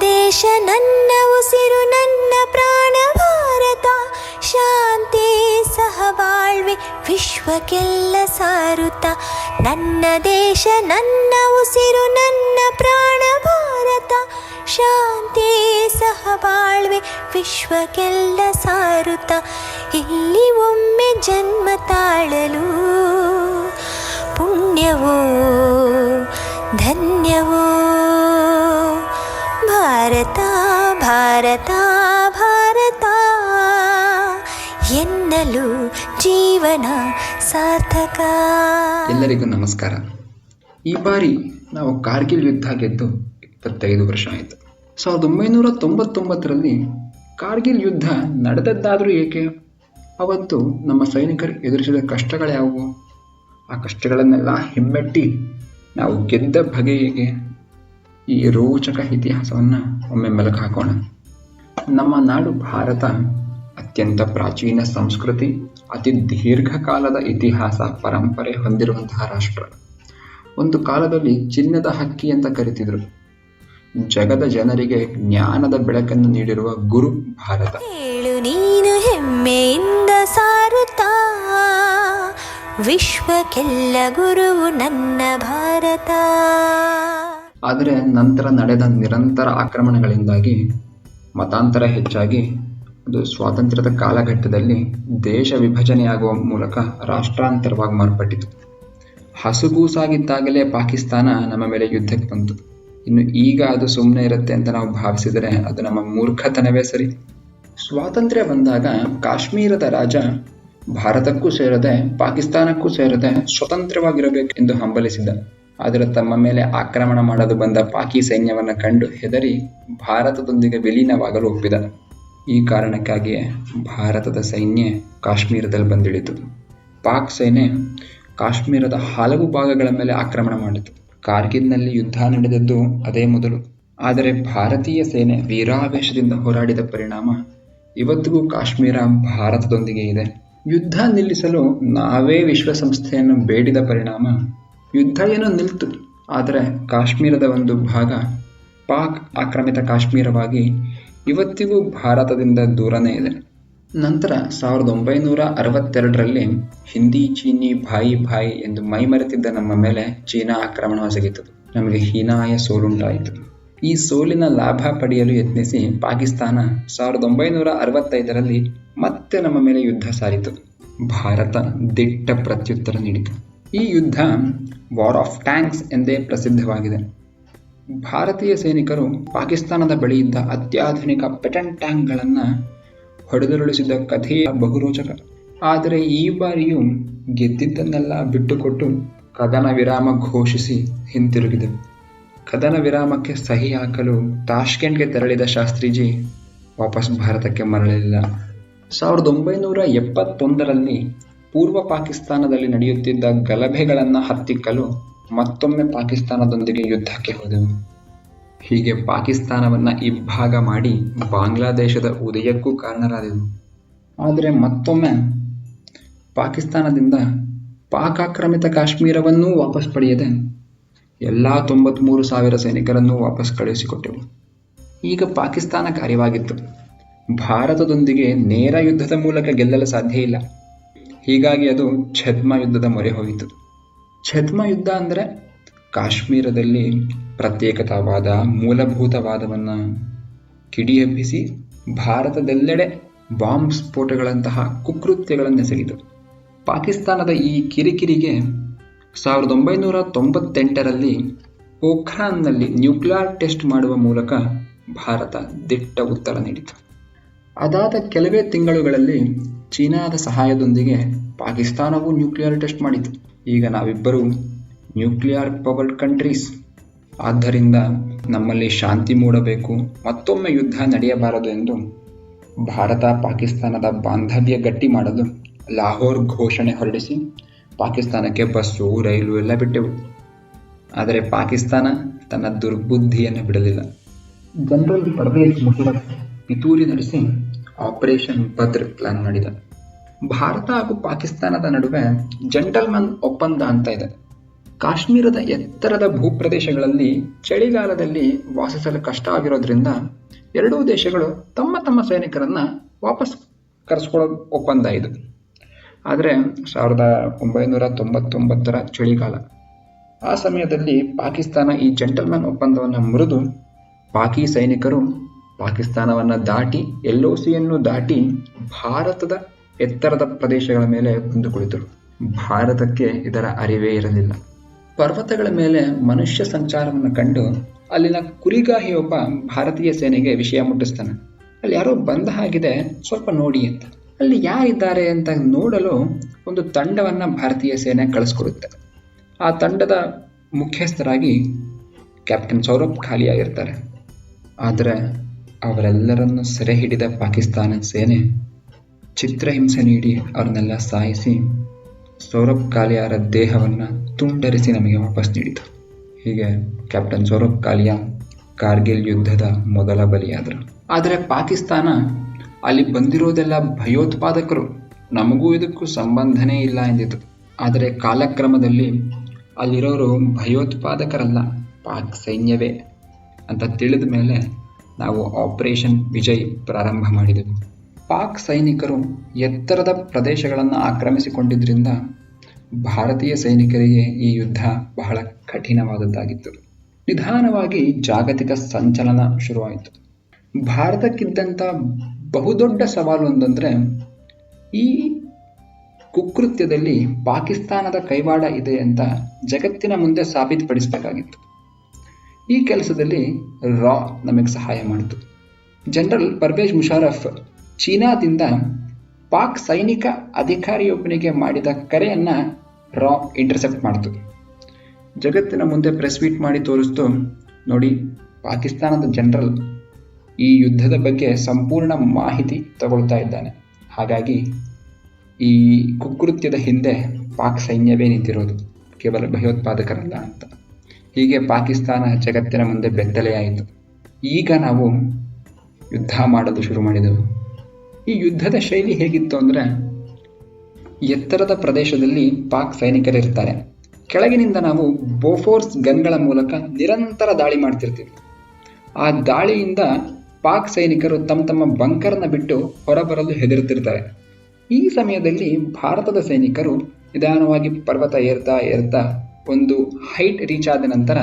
ದೇಶ ನನ್ನ ಉಸಿರು, ನನ್ನ ಪ್ರಾಣ, ಭಾರತ. ಶಾಂತಿ ಸಹಬಾಳ್ವೆ, ವಿಶ್ವಕ್ಕೆಲ್ಲ ಸಾರುತ್ತ. ನನ್ನ ದೇಶ, ನನ್ನ ಉಸಿರು, ನನ್ನ ಪ್ರಾಣ, ಭಾರತ. ಶಾಂತಿ ಸಹಬಾಳ್ವೆ, ವಿಶ್ವಕ್ಕೆಲ್ಲ ಸಾರುತ್ತ. ಇಲ್ಲಿ ಒಮ್ಮೆ ಜನ್ಮ ತಾಳಲು ಪುಣ್ಯವೋ, ಧನ್ಯವೋ. ಭಾರತ ಭಾರತ ಭಾರತ. ಎನ್ನಲು ಜೀವನ ಸಾರ್ಥಕ. ಎಲ್ಲರಿಗೂ ನಮಸ್ಕಾರ. ಈ ಬಾರಿ ನಾವು ಕಾರ್ಗಿಲ್ ಯುದ್ಧ ಗೆದ್ದು ಇಪ್ಪತ್ತೈದು ವರ್ಷ ಆಯಿತು. ಸಾವಿರದ ಒಂಬೈನೂರ ತೊಂಬತ್ತೊಂಬತ್ತರಲ್ಲಿ ಕಾರ್ಗಿಲ್ ಯುದ್ಧ ನಡೆದದ್ದಾದರೂ ಏಕೆ? ಅವತ್ತು ನಮ್ಮ ಸೈನಿಕರು ಎದುರಿಸಿದ ಕಷ್ಟಗಳ್ಯಾವುವು ಆ ಕಷ್ಟಗಳನ್ನೆಲ್ಲ ಹಿಮ್ಮೆಟ್ಟಿ ನಾವು ಗೆದ್ದ ಬಗೆ ಹೇಗೆ? ಈ ರೋಚಕ ಇತಿಹಾಸವನ್ನು ಒಮ್ಮೆ ಮೆಲುಕು ಹಾಕೋಣ ನಮ್ಮ ನಾಡು ಭಾರತ ಅತ್ಯಂತ ಪ್ರಾಚೀನ ಸಂಸ್ಕೃತಿ, ಅತಿ ದೀರ್ಘಕಾಲದ ಇತಿಹಾಸ ಪರಂಪರೆ ಹೊಂದಿರುವಂತಹ ರಾಷ್ಟ್ರ. ಒಂದು ಕಾಲದಲ್ಲಿ ಚಿನ್ನದ ಹಕ್ಕಿ ಅಂತ ಕರಿತಿದ್ರು. ಜಗದ ಜನರಿಗೆ ಜ್ಞಾನದ ಬೆಳಕನ್ನು ನೀಡಿರುವ ಗುರು ಭಾರತ. ಹೆಮ್ಮೆಯಿಂದ ವಿಶ್ವಕ್ಕೆಲ್ಲ ಗುರುವು ನನ್ನ ಭಾರತ. ಆದರೆ ನಂತರ ನಡೆದ ನಿರಂತರ ಆಕ್ರಮಣಗಳಿಂದಾಗಿ, ಮತಾಂತರ ಹೆಚ್ಚಾಗಿ, ಅದು ಸ್ವಾತಂತ್ರ್ಯದ ಕಾಲಘಟ್ಟದಲ್ಲಿ ದೇಶ ವಿಭಜನೆಯಾಗುವ ಮೂಲಕ ರಾಷ್ಟ್ರಾಂತರವಾಗಿ ಮಾರ್ಪಟ್ಟಿತು. ಹಸುಗೂಸಾಗಿದ್ದಾಗಲೇ ಪಾಕಿಸ್ತಾನ ನಮ್ಮ ಮೇಲೆ ಯುದ್ಧಕ್ಕೆ ಬಂತು. ಇನ್ನು ಈಗ ಅದು ಸುಮ್ಮನೆ ಇರುತ್ತೆ ಅಂತ ನಾವು ಭಾವಿಸಿದರೆ ಅದು ನಮ್ಮ ಮೂರ್ಖತನವೇ ಸರಿ. ಸ್ವಾತಂತ್ರ್ಯ ಬಂದಾಗ ಕಾಶ್ಮೀರದ ರಾಜ ಭಾರತಕ್ಕೂ ಸೇರದೆ ಪಾಕಿಸ್ತಾನಕ್ಕೂ ಸೇರದೆ ಸ್ವತಂತ್ರವಾಗಿರಬೇಕು ಎಂದು ಹಂಬಲಿಸಿದ. ಆದರೆ ತಮ್ಮ ಮೇಲೆ ಆಕ್ರಮಣ ಮಾಡಲು ಬಂದ ಪಾಕಿ ಸೈನ್ಯವನ್ನು ಕಂಡು ಹೆದರಿ ಭಾರತದೊಂದಿಗೆ ವಿಲೀನವಾಗಲು ಒಪ್ಪಿದ. ಈ ಕಾರಣಕ್ಕಾಗಿಯೇ ಭಾರತದ ಸೈನ್ಯ ಕಾಶ್ಮೀರದಲ್ಲಿ ಬಂದಿಳಿತು. ಪಾಕ್ ಸೇನೆ ಕಾಶ್ಮೀರದ ಹಲವು ಭಾಗಗಳ ಮೇಲೆ ಆಕ್ರಮಣ ಮಾಡಿತು. ಕಾರ್ಗಿಲ್ನಲ್ಲಿ ಯುದ್ಧ ನಡೆದದ್ದು ಅದೇ ಮೊದಲು. ಆದರೆ ಭಾರತೀಯ ಸೇನೆ ವೀರಾವೇಶದಿಂದ ಹೋರಾಡಿದ ಪರಿಣಾಮ ಇವತ್ತಿಗೂ ಕಾಶ್ಮೀರ ಭಾರತದೊಂದಿಗೆ ಇದೆ. ಯುದ್ಧ ನಿಲ್ಲಿಸಲು ನಾವೇ ವಿಶ್ವಸಂಸ್ಥೆಯನ್ನು ಬೇಡಿದ ಪರಿಣಾಮ ಯುದ್ಧ ಏನೋ ನಿಲ್ತು. ಆದರೆ ಕಾಶ್ಮೀರದ ಒಂದು ಭಾಗ ಪಾಕ್ ಆಕ್ರಮಿತ ಕಾಶ್ಮೀರವಾಗಿ ಇವತ್ತಿಗೂ ಭಾರತದಿಂದ ದೂರನೇ ಇದೆ. ನಂತರ ಸಾವಿರದ ಒಂಬೈನೂರ ಅರವತ್ತೆರಡರಲ್ಲಿ ಹಿಂದಿ, ಚೀನಿ, ಭಾಯಿ ಭಾಯಿ ಎಂದು ಮೈಮರೆತಿದ್ದ ನಮ್ಮ ಮೇಲೆ ಚೀನಾ ಆಕ್ರಮಣ ಸಿಗಿತು ನಮಗೆ ಹೀನಾಯ ಸೋಲುಂಟಾಯಿತು. ಈ ಸೋಲಿನ ಲಾಭ ಪಡೆಯಲು ಯತ್ನಿಸಿ ಪಾಕಿಸ್ತಾನ ಸಾವಿರದ ಒಂಬೈನೂರ ಅರವತ್ತೈದರಲ್ಲಿ ಮತ್ತೆ ನಮ್ಮ ಮೇಲೆ ಯುದ್ಧ ಸಾರಿತು. ಭಾರತ ದಿಟ್ಟ ಪ್ರತ್ಯುತ್ತರ ನೀಡಿತು. ಈ ಯುದ್ಧ ವಾರ್ ಆಫ್ ಟ್ಯಾಂಕ್ಸ್ ಎಂದೇ ಪ್ರಸಿದ್ಧವಾಗಿದೆ. ಭಾರತೀಯ ಸೈನಿಕರು ಪಾಕಿಸ್ತಾನದ ಬಳಿ ಇದ್ದ ಅತ್ಯಾಧುನಿಕ ಪೆಟನ್ ಟ್ಯಾಂಕ್ಗಳನ್ನು ಹೊಡೆದುರುಳಿಸಿದ ಕಥೆಯ ಬಹುರೋಚಕ. ಆದರೆ ಈ ಬಾರಿಯೂ ಗೆದ್ದಿದ್ದನ್ನೆಲ್ಲ ಬಿಟ್ಟುಕೊಟ್ಟು ಕದನ ವಿರಾಮ ಘೋಷಿಸಿ ಹಿಂತಿರುಗಿದೆವು ಕದನ ವಿರಾಮಕ್ಕೆ ಸಹಿ ಹಾಕಲು ತಾಷ್ಕೆಂಟ್ಗೆ ತೆರಳಿದ ಶಾಸ್ತ್ರೀಜಿ ವಾಪಸ್ ಭಾರತಕ್ಕೆ ಮರಳಲಿಲ್ಲ. ಸಾವಿರದ ಒಂಬೈನೂರ ಎಪ್ಪತ್ತೊಂದರಲ್ಲಿ ಪೂರ್ವ ಪಾಕಿಸ್ತಾನದಲ್ಲಿ ನಡೆಯುತ್ತಿದ್ದ ಗಲಭೆಗಳನ್ನು ಹತ್ತಿಕ್ಕಲು ಮತ್ತೊಮ್ಮೆ ಪಾಕಿಸ್ತಾನದೊಂದಿಗೆ ಯುದ್ಧಕ್ಕೆ ಹೋದೆವು. ಹೀಗೆ ಪಾಕಿಸ್ತಾನವನ್ನು ಇಬ್ಬಾಗ ಮಾಡಿ ಬಾಂಗ್ಲಾದೇಶದ ಉದಯಕ್ಕೂ ಕಾರಣರಾದೆವು. ಆದರೆ ಮತ್ತೊಮ್ಮೆ ಪಾಕಿಸ್ತಾನದಿಂದ ಪಾಕ್ ಆಕ್ರಮಿತ ಕಾಶ್ಮೀರವನ್ನೂ ವಾಪಸ್ ಪಡೆಯದೆ ಎಲ್ಲ ತೊಂಬತ್ಮೂರು ಸಾವಿರ ಸೈನಿಕರನ್ನು ವಾಪಸ್ ಕಳುಹಿಸಿಕೊಟ್ಟೆವು. ಈಗ ಪಾಕಿಸ್ತಾನ ಕಾರ್ಯವಾಗಿತ್ತು. ಭಾರತದೊಂದಿಗೆ ನೇರ ಯುದ್ಧದ ಮೂಲಕ ಗೆಲ್ಲಲು ಸಾಧ್ಯ ಇಲ್ಲ. ಹೀಗಾಗಿ ಅದು ಛದ್ಮ ಯುದ್ಧದ ಮೊರೆ ಹೋಯಿತು. ಛದ್ಮ ಯುದ್ಧ ಅಂದರೆ ಕಾಶ್ಮೀರದಲ್ಲಿ ಪ್ರತ್ಯೇಕತಾವಾದ ಮೂಲಭೂತವಾದವನ್ನು ಕಿಡಿಯೆಬ್ಬಿಸಿ ಭಾರತದೆಲ್ಲೆಡೆ ಬಾಂಬ್ ಸ್ಫೋಟಗಳಂತಹ ಕುಕೃತ್ಯಗಳನ್ನೆಸಗಿತು. ಪಾಕಿಸ್ತಾನದ ಈ ಕಿರಿಕಿರಿಗೆ ಸಾವಿರದ ಒಂಬೈನೂರ ತೊಂಬತ್ತೆಂಟರಲ್ಲಿ ಪೋಖ್ರಾನ್ನಲ್ಲಿ ನ್ಯೂಕ್ಲಿಯರ್ ಟೆಸ್ಟ್ ಮಾಡುವ ಮೂಲಕ ಭಾರತ ದಿಟ್ಟ ಉತ್ತರ ನೀಡಿತು. ಅದಾದ ಕೆಲವೇ ತಿಂಗಳುಗಳಲ್ಲಿ ಚೀನಾದ ಸಹಾಯದೊಂದಿಗೆ ಪಾಕಿಸ್ತಾನವು ನ್ಯೂಕ್ಲಿಯರ್ ಟೆಸ್ಟ್ ಮಾಡಿತು. ಈಗ ನಾವಿಬ್ಬರು ನ್ಯೂಕ್ಲಿಯರ್ ಪವರ್ಡ್ ಕಂಟ್ರೀಸ್. ಆದ್ದರಿಂದ ನಮ್ಮಲ್ಲಿ ಶಾಂತಿ ಮೂಡಬೇಕು, ಮತ್ತೊಮ್ಮೆ ಯುದ್ಧ ನಡೆಯಬಾರದು ಎಂದು ಭಾರತ ಪಾಕಿಸ್ತಾನದ ಬಾಂಧವ್ಯ ಗಟ್ಟಿ ಮಾಡಲು ಲಾಹೋರ್ ಘೋಷಣೆ ಹೊರಡಿಸಿ ಪಾಕಿಸ್ತಾನಕ್ಕೆ ಬಸ್ಸು, ರೈಲು ಎಲ್ಲ ಬಿಟ್ಟೆವು. ಆದರೆ ಪಾಕಿಸ್ತಾನ ತನ್ನ ದುರ್ಬುದ್ಧಿಯನ್ನು ಬಿಡಲಿಲ್ಲ. ಜನರಲ್ ಪರ್ವೇಜ್ ಮುಷರಫ್ ಪಿತೂರಿ ನಡೆಸಿ ಆಪರೇಷನ್ ಭದ್ರ ಪ್ಲಾನ್ ಮಾಡಿದ. ಭಾರತ ಹಾಗೂ ಪಾಕಿಸ್ತಾನದ ನಡುವೆ ಜೆಂಟಲ್ಮನ್ ಒಪ್ಪಂದ ಅಂತ ಇದೆ. ಕಾಶ್ಮೀರದ ಎತ್ತರದ ಭೂಪ್ರದೇಶಗಳಲ್ಲಿ ಚಳಿಗಾಲದಲ್ಲಿ ವಾಸಿಸಲು ಕಷ್ಟ ಆಗಿರೋದ್ರಿಂದ ಎರಡೂ ದೇಶಗಳು ತಮ್ಮ ತಮ್ಮ ಸೈನಿಕರನ್ನ ವಾಪಸ್ ಕರೆಸ್ಕೊಳ್ಳೋ ಒಪ್ಪಂದ ಇದು. ಆದರೆ ಸಾವಿರದ ಒಂಬೈನೂರ ತೊಂಬತ್ತೊಂಬತ್ತರ ಚಳಿಗಾಲ. ಆ ಸಮಯದಲ್ಲಿ ಪಾಕಿಸ್ತಾನ ಈ ಜೆಂಟಲ್ಮನ್ ಒಪ್ಪಂದವನ್ನು ಮುರಿದು, ಪಾಕಿ ಸೈನಿಕರು ಪಾಕಿಸ್ತಾನವನ್ನು ದಾಟಿ ಎಲ್ ಸಿಯನ್ನು ದಾಟಿ ಭಾರತದ ಎತ್ತರದ ಪ್ರದೇಶಗಳ ಮೇಲೆ ಬಂದು ಕುಳಿತರು ಭಾರತಕ್ಕೆ ಇದರ ಅರಿವೇ ಇರಲಿಲ್ಲ. ಪರ್ವತಗಳ ಮೇಲೆ ಮನುಷ್ಯ ಸಂಚಾರವನ್ನು ಕಂಡು ಅಲ್ಲಿನ ಕುರಿಗಾಹಿಯೊಬ್ಬ ಭಾರತೀಯ ಸೇನೆಗೆ ವಿಷಯ ಮುಟ್ಟಿಸ್ತಾನೆ. ಅಲ್ಲಿ ಯಾರೋ ಬಂದ ಹಾಗಿದೆ ಸ್ವಲ್ಪ ನೋಡಿ ಅಂತ. ಅಲ್ಲಿ ಯಾರಿದ್ದಾರೆ ಅಂತ ನೋಡಲು ಒಂದು ತಂಡವನ್ನ ಭಾರತೀಯ ಸೇನೆ ಕಳಿಸ್ಕೊಡುತ್ತೆ. ಆ ತಂಡದ ಮುಖ್ಯಸ್ಥರಾಗಿ ಕ್ಯಾಪ್ಟನ್ ಸೌರಭ್ ಖಾಲಿಯಾಗಿರ್ತಾರೆ. ಆದರೆ ಅವರೆಲ್ಲರನ್ನು ಸೆರೆ ಹಿಡಿದ ಪಾಕಿಸ್ತಾನ ಸೇನೆ ಚಿತ್ರಹಿಂಸೆ ನೀಡಿ ಅವರನ್ನೆಲ್ಲ ಸಾಯಿಸಿ ಸೌರಭ್ ಕಾಲಿಯಾರ ದೇಹವನ್ನು ತುಂಡರಿಸಿ ನಮಗೆ ವಾಪಸ್ ನೀಡಿತು. ಹೀಗೆ ಕ್ಯಾಪ್ಟನ್ ಸೌರಭ್ ಕಾಲಿಯಾ ಕಾರ್ಗಿಲ್ ಯುದ್ಧದ ಮೊದಲ ಬಲಿಯಾದರು. ಆದರೆ ಪಾಕಿಸ್ತಾನ ಅಲ್ಲಿ ಬಂದಿರೋದೆಲ್ಲ ಭಯೋತ್ಪಾದಕರು. ನಮಗೂ ಇದಕ್ಕೂ ಸಂಬಂಧನೇ ಇಲ್ಲ ಎಂದಿತು ಆದರೆ ಕಾಲಕ್ರಮದಲ್ಲಿ ಅಲ್ಲಿರೋರು ಭಯೋತ್ಪಾದಕರಲ್ಲ, ಪಾಕ್ ಸೈನ್ಯವೇ ಅಂತ ತಿಳಿದ ಮೇಲೆ ನಾವು ಆಪರೇಷನ್ ವಿಜಯ್ ಪ್ರಾರಂಭ ಮಾಡಿದೆವು. ಪಾಕ್ ಸೈನಿಕರು ಎತ್ತರದ ಪ್ರದೇಶಗಳನ್ನು ಆಕ್ರಮಿಸಿಕೊಂಡಿದ್ದರಿಂದ ಭಾರತೀಯ ಸೈನಿಕರಿಗೆ ಈ ಯುದ್ಧ ಬಹಳ ಕಠಿಣವಾದದ್ದಾಗಿತ್ತು. ನಿಧಾನವಾಗಿ ಜಾಗತಿಕ ಸಂಚಲನ ಶುರುವಾಯಿತು. ಭಾರತಕ್ಕಿದ್ದಂಥ ಬಹುದೊಡ್ಡ ಸವಾಲು ಒಂದಂದರೆ ಈ ಕುಕೃತ್ಯದಲ್ಲಿ ಪಾಕಿಸ್ತಾನದ ಕೈವಾಡ ಇದೆ ಅಂತ ಜಗತ್ತಿನ ಮುಂದೆ ಸಾಬೀತುಪಡಿಸಬೇಕಾಗಿತ್ತು. ಈ ಕೆಲಸದಲ್ಲಿ ರಾ ನಮಗೆ ಸಹಾಯ ಮಾಡಿತು. ಜನರಲ್ ಪರ್ವೇಜ್ ಮುಷಾರಫ್ ಚೀನಾದಿಂದ ಪಾಕ್ ಸೈನಿಕ ಅಧಿಕಾರಿಯೊಬ್ಬನಿಗೆ ಮಾಡಿದ ಕರೆಯನ್ನ ರಾ ಇಂಟರ್ಸೆಪ್ಟ್ ಮಾಡಿತು. ಜಗತ್ತಿನ ಮುಂದೆ ಪ್ರೆಸ್ ಮೀಟ್ ಮಾಡಿ ತೋರಿಸ್ತು, ನೋಡಿ, ಪಾಕಿಸ್ತಾನದ ಜನರಲ್ ಈ ಯುದ್ಧದ ಬಗ್ಗೆ ಸಂಪೂರ್ಣ ಮಾಹಿತಿ ತಗೊಳ್ತಾ ಇದ್ದಾನೆ. ಹಾಗಾಗಿ ಈ ಕುಕೃತ್ಯದ ಹಿಂದೆ ಪಾಕ್ ಸೈನ್ಯವೇ ನಿಂತಿರೋದು, ಕೇವಲ ಭಯೋತ್ಪಾದಕರಲ್ಲ ಅಂತ. ಹೀಗೆ ಪಾಕಿಸ್ತಾನ ಜಗತ್ತಿನ ಮುಂದೆ ಬೆತ್ತಲೆಯಾಯಿತು ಈಗ ನಾವು ಯುದ್ಧ ಮಾಡಲು ಶುರು ಮಾಡಿದೆವು. ಈ ಯುದ್ಧದ ಶೈಲಿ ಹೇಗಿತ್ತು ಅಂದರೆ, ಎತ್ತರದ ಪ್ರದೇಶದಲ್ಲಿ ಪಾಕ್ ಸೈನಿಕರಿರ್ತಾರೆ ಕೆಳಗಿನಿಂದ ನಾವು ಬೋಫೋರ್ಸ್ ಗನ್ಗಳ ಮೂಲಕ ನಿರಂತರ ದಾಳಿ ಮಾಡ್ತಿರ್ತೀವಿ. ಆ ದಾಳಿಯಿಂದ ಪಾಕ್ ಸೈನಿಕರು ತಮ್ಮ ತಮ್ಮ ಬಂಕರ್ನ ಬಿಟ್ಟು ಹೊರಬರಲು ಹೆದರುತ್ತಿರ್ತಾರೆ. ಈ ಸಮಯದಲ್ಲಿ ಭಾರತದ ಸೈನಿಕರು ನಿಧಾನವಾಗಿ ಪರ್ವತ ಏರ್ತಾ ಏರ್ತಾ ಒಂದು ಹೈಟ್ ರೀಚ್ ಆದ ನಂತರ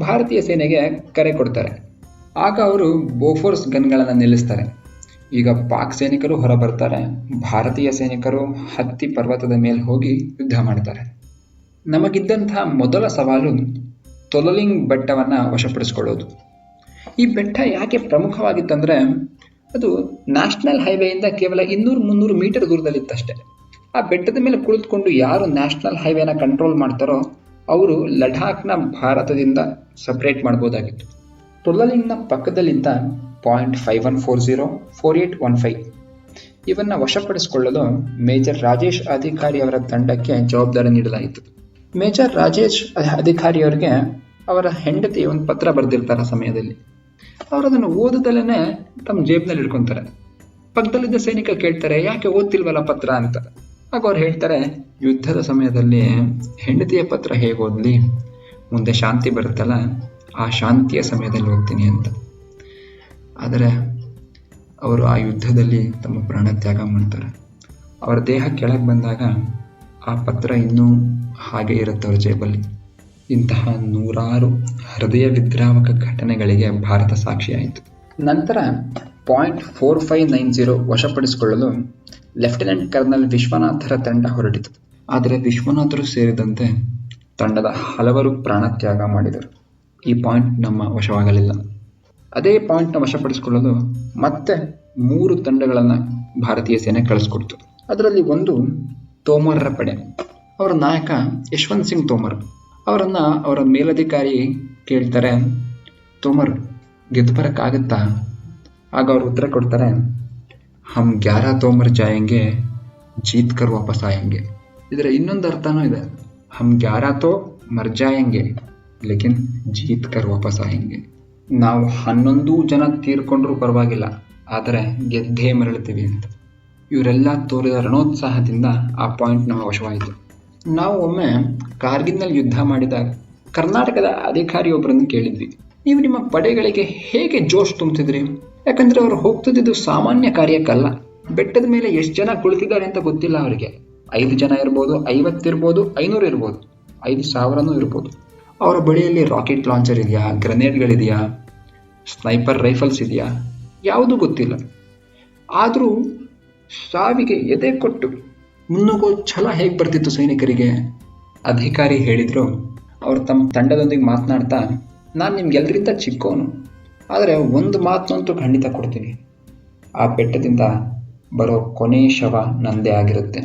ಭಾರತೀಯ ಸೇನೆಗೆ ಕರೆ ಕೊಡ್ತಾರೆ. ಆಗ ಅವರು ಬೋಫೋರ್ಸ್ ಗನ್ಗಳನ್ನು ನಿಲ್ಲಿಸ್ತಾರೆ. ಈಗ ಪಾಕ್ ಸೈನಿಕರು ಹೊರ ಬರ್ತಾರೆ ಭಾರತೀಯ ಸೈನಿಕರು ಹತ್ತಿ ಪರ್ವತದ ಮೇಲೆ ಹೋಗಿ ಯುದ್ಧ ಮಾಡ್ತಾರೆ. ನಮಗಿದ್ದಂತಹ ಮೊದಲ ಸವಾಲು ತೊಲಲಿಂಗ್ ಬೆಟ್ಟವನ್ನು ವಶಪಡಿಸ್ಕೊಳ್ಳೋದು. ಈ ಬೆಟ್ಟ ಯಾಕೆ ಪ್ರಮುಖವಾಗಿತ್ತಂದರೆ ಅದು ನ್ಯಾಷನಲ್ ಹೈವೇಯಿಂದ ಕೇವಲ ಇನ್ನೂರು ಮುನ್ನೂರು ಮೀಟರ್ ದೂರದಲ್ಲಿತ್ತಷ್ಟೇ. ಆ ಬೆಟ್ಟದ ಮೇಲೆ ಕುಳಿತುಕೊಂಡು ಯಾರು ನ್ಯಾಷನಲ್ ಹೈವೇನ ಕಂಟ್ರೋಲ್ ಮಾಡ್ತಾರೋ ಅವರು ಲಡಾಖ್ನ ಭಾರತದಿಂದ ಸಪ್ರೇಟ್ ಮಾಡ್ಬೋದಾಗಿತ್ತು. ತೊಲಲಿಂಗ್ನ ಪಕ್ಕದಲ್ಲಿದ್ದ point five one four zero, four eight one five. ಇವನ್ನ ವಶಪಡಿಸಿಕೊಳ್ಳಲು ಮೇಜರ್ ರಾಜೇಶ್ ಅಧಿಕಾರಿ ಅವರ ತಂಡಕ್ಕೆ ಜವಾಬ್ದಾರಿ ನೀಡಲಾಯಿತು. ಮೇಜರ್ ರಾಜೇಶ್ ಅಧಿಕಾರಿಯವರಿಗೆ ಅವರ ಹೆಂಡತಿ ಒಂದು ಪತ್ರ ಬರೆದಿರ್ತಾರೆ ಆ ಸಮಯದಲ್ಲಿ. ಅವರು ಅದನ್ನು ಓದದಲ್ಲೇ ತಮ್ಮ ಜೇಬ್ನಲ್ಲಿ ಇಟ್ಕೊಂತಾರೆ ಪಕ್ಕದಲ್ಲಿದ್ದ ಸೈನಿಕ ಕೇಳ್ತಾರೆ, ಯಾಕೆ ಓದ್ತಿಲ್ವಲ್ಲ ಪತ್ರ? ಅಂತ. ಆಗ ಅವ್ರು ಹೇಳ್ತಾರೆ, ಯುದ್ಧದ ಸಮಯದಲ್ಲಿ ಹೆಂಡತಿಯ ಪತ್ರ ಹೇಗೆ ಓದಲಿ? ಮುಂದೆ ಶಾಂತಿ ಬರುತ್ತಲ್ಲ, ಆ ಶಾಂತಿಯ ಸಮಯದಲ್ಲಿ ಓದ್ತೀನಿ ಅಂತ. ಆದರೆ ಅವರು ಆ ಯುದ್ಧದಲ್ಲಿ ತಮ್ಮ ಪ್ರಾಣ ತ್ಯಾಗ ಮಾಡ್ತಾರೆ. ಅವರ ದೇಹ ಕೆಳಗೆ ಬಂದಾಗ ಆ ಪತ್ರ ಇನ್ನೂ ಹಾಗೆ ಇರುತ್ತೆ ಅವ್ರ ಜೇಬಲ್ಲಿ. ಇಂತಹ ನೂರಾರು ಹೃದಯ ವಿದ್ರಾವಕ ಘಟನೆಗಳಿಗೆ ಭಾರತ ಸಾಕ್ಷಿಯಾಯಿತು. ನಂತರ point four five nine zero ವಶಪಡಿಸಿಕೊಳ್ಳಲು lieutenant colonel ವಿಶ್ವನಾಥರ ತಂಡ ಹೊರಟಿತು. ಆದರೆ ವಿಶ್ವನಾಥರು ಸೇರಿದಂತೆ ತಂಡದ ಹಲವರು ಪ್ರಾಣತ್ಯಾಗ ಮಾಡಿದರು. ಈ ಪಾಯಿಂಟ್ ನಮ್ಮ ವಶವಾಗಲಿಲ್ಲ. ಅದೇ ಪಾಯಿಂಟ್ನ ವಶಪಡಿಸಿಕೊಳ್ಳಲು ಮತ್ತೆ ಮೂರು ತಂಡಗಳನ್ನು ಭಾರತೀಯ ಸೇನೆ ಕಳಿಸ್ಕೊಡ್ತು. ಅದರಲ್ಲಿ ಒಂದು ತೋಮರ್ರ ಪಡೆ. ಅವರ ನಾಯಕ ಯಶವಂತ್ ಸಿಂಗ್ ತೋಮರ್. ಅವರನ್ನು ಅವರ ಮೇಲಧಿಕಾರಿ ಕೇಳ್ತಾರೆ, ತೋಮರ್ ಗೆದ್ದು ಬರೋಕ್ಕಾಗತ್ತಾ ಆಗ ಅವರು ಉತ್ತರ ಕೊಡ್ತಾರೆ ಹಮ್ ಗ್ಯಾರ ತೋಮರ್ ಜಾಯಂಗೆ, ಜೀತ್ ಕರ್ ವಾಪಸ್ ಆಯಂಗೆ. ಇದರ ಇನ್ನೊಂದು ಅರ್ಥನೂ ಇದೆ. ಹಮ್ ಗ್ಯಾರ ತೋ ಮರ್ ಜಾಯಂಗೆ, ಲೇಕಿನ್ ಜೀತ್ ಕರ್ ವಾಪಸ್ ಆಯಂಗೆ. ನಾವು ಹನ್ನೊಂದು ಜನ ತೀರ್ಕೊಂಡ್ರೂ ಪರವಾಗಿಲ್ಲ, ಆದರೆ ಗೆದ್ದೇ ಮರಳ್ತೀವಿ ಅಂತ. ಇವರೆಲ್ಲ ತೋರಿದ ರಣೋತ್ಸಾಹದಿಂದ ಆ ಪಾಯಿಂಟ್ ನಮ್ಮ ವಶವಾಯಿತು. ನಾವು ಒಮ್ಮೆ ಕಾರ್ಗಿಲ್ನಲ್ಲಿ ಯುದ್ಧ ಮಾಡಿದಾಗ ಕರ್ನಾಟಕದ ಅಧಿಕಾರಿಯೊಬ್ಬರನ್ನು ಕೇಳಿದ್ವಿ. ನೀವು ನಿಮ್ಮ ಪಡೆಗಳಿಗೆ ಹೇಗೆ ಜೋಶ್ ತುಂಬ್ತಿದ್ರಿ? ಯಾಕಂದ್ರೆ ಅವರು ಹೋಗ್ತಿದ್ದು ಸಾಮಾನ್ಯ ಕಾರ್ಯಕ್ಕಲ್ಲ. ಬೆಟ್ಟದ ಮೇಲೆ ಎಷ್ಟು ಜನ ಕುಳಿತಿದ್ದಾರೆ ಅಂತ ಗೊತ್ತಿಲ್ಲ ಅವರಿಗೆ. ಐದು ಜನ ಇರ್ಬೋದು ಐವತ್ತಿರ್ಬೋದು ಐನೂರು ಇರ್ಬೋದು, ಐದು ಸಾವಿರನೂ ಇರ್ಬೋದು. ಅವರ ಬಳಿಯಲ್ಲಿ ರಾಕೆಟ್ ಲಾಂಚರ್ ಇದೆಯಾ, ಗ್ರನೇಡ್ಗಳಿದೆಯಾ, ಸ್ನೈಪರ್ ರೈಫಲ್ಸ್ ಇದೆಯಾ, ಯಾವುದೂ ಗೊತ್ತಿಲ್ಲ. ಆದರೂ ಸಾವಿಗೆ ಎದೆ ಕೊಟ್ಟು ಮುನ್ನುಗೋ ಛಲ ಹೇಗೆ ಬರ್ತಿತ್ತು ಸೈನಿಕರಿಗೆ? ಅಧಿಕಾರಿ ಹೇಳಿದರು, ಅವರು ತಮ್ಮ ತಂಡದೊಂದಿಗೆ ಮಾತನಾಡ್ತಾ, ನಾನು ನಿಮ್ಗೆಲ್ಲರಿಂದ ಚಿಕ್ಕವನು ಆದರೆ ಒಂದು ಮಾತಂತೂ ಖಂಡಿತ ಕೊಡ್ತೀನಿ. ಆ ಬೆಟ್ಟದಿಂದ ಬರೋ ಕೊನೆ ಶವ ನಂದೇ ಆಗಿರುತ್ತೆ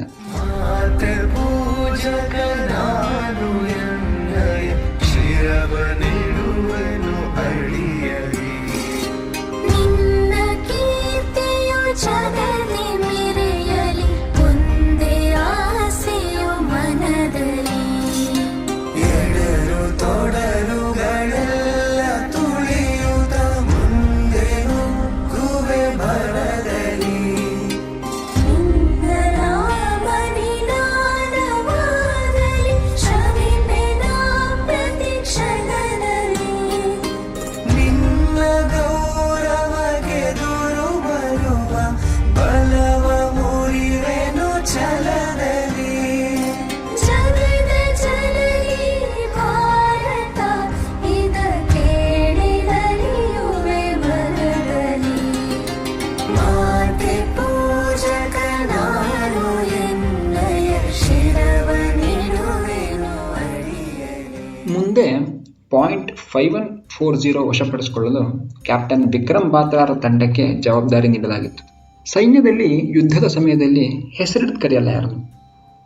ಫೈವ್ ಒನ್ ಫೋರ್ ಜೀರೋ ವಶಪಡಿಸಿಕೊಳ್ಳಲು ಕ್ಯಾಪ್ಟನ್ ವಿಕ್ರಮ್ ಬಾತ್ರಾರ ತಂಡಕ್ಕೆ ಜವಾಬ್ದಾರಿ ನೀಡಲಾಗಿತ್ತು. ಸೈನ್ಯದಲ್ಲಿ ಯುದ್ಧದ ಸಮಯದಲ್ಲಿ ಹೆಸರಿಟ್ಟು ಕರೆಯಲ್ಲ ಯಾರನ್ನು